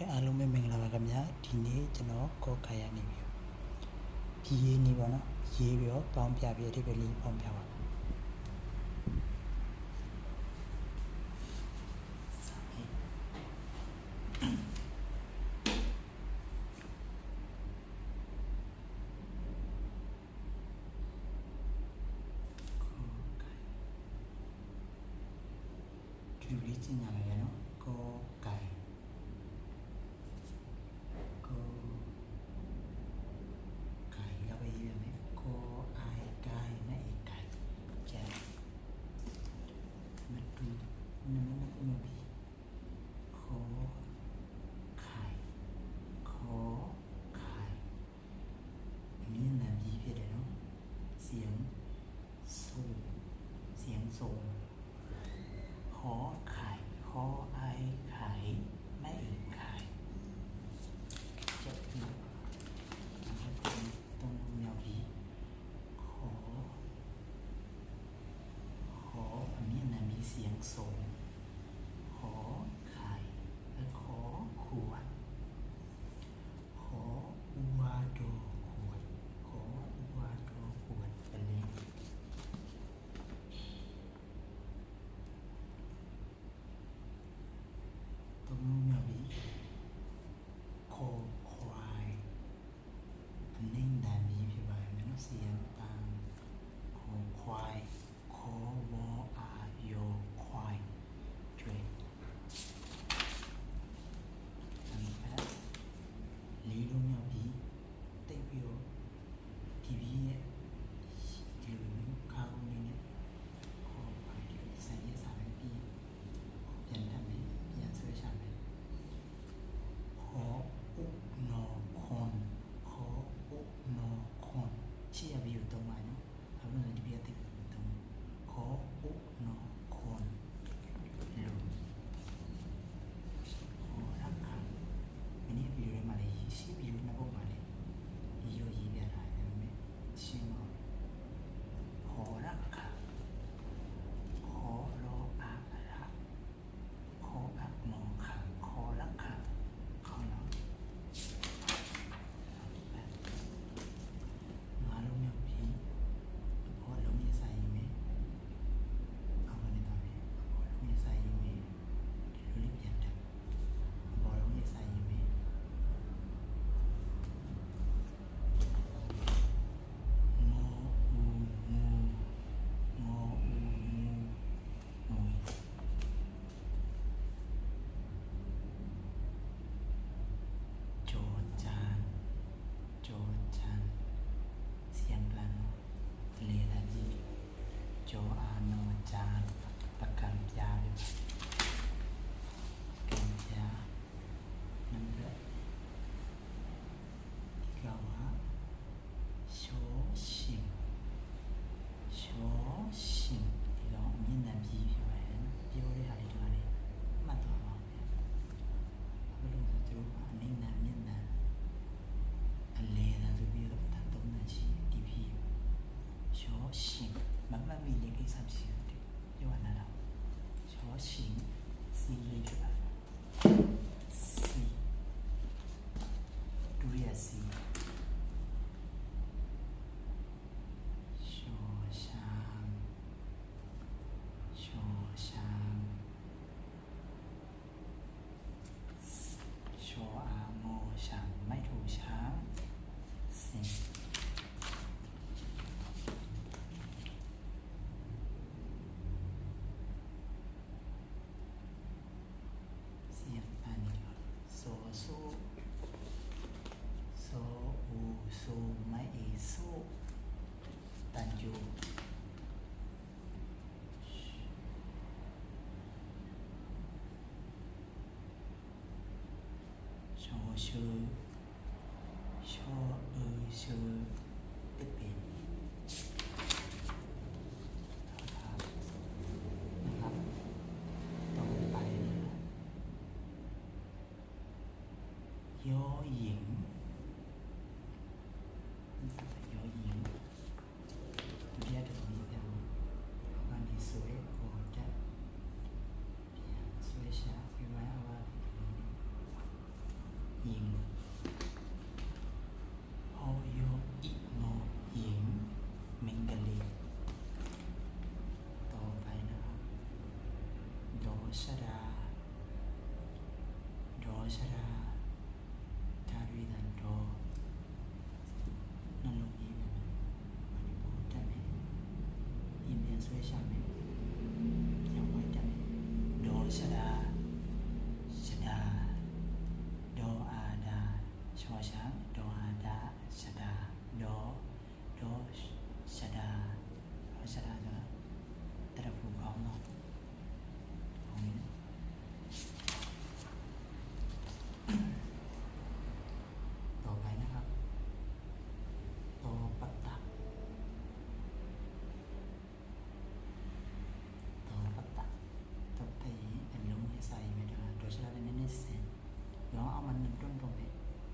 ကဲအားလုံးပဲမင်္ဂလာပါခင်ဗျာဒီနေ့ကျွန်တော်ကော့ခါရနေပြီပြီးရေးနေပါတော့ရေးပြီးတော့ပေါင်းပြပြီးအထိပ္ပယ်လေးပေါင်းပြပါဒီလိုလေးကျင်ညာမယ်နော်ကောကိုင် นโมนบีขอไข่ขอไข่มีนบีเพดนะเสียงสูงเสียงสูง จานปะกันยาวอยู่กำยานั่นเรื่องเราว่า小心小心เรามีนามจีอยู่แล้นเดียวเลย 行。See. Hồ sơ 修一遍 หญิงฮโยอิโงหญิงมิงกะลีต่อไปนะครับโดชดาโดชดาทารีดันโดนั่นลงนี้มันมีพูดได้ไหมยินเรียสวยชาไหมยังไม่ได้ไหมโดชดาชดา โดอาดา ชอช้างโดอาดาชดาโดโดชดาเอาชดาจะต่ละภูเขาเนาะตรงนี้นะต่อไปนะครับโตปัตตะโตปัตตะตบไทยอันลงให้ใส่ไปด้วยโดยเฉพาะในเนี้เซนย้อนเอามันหนึ่งต้นตรงนี้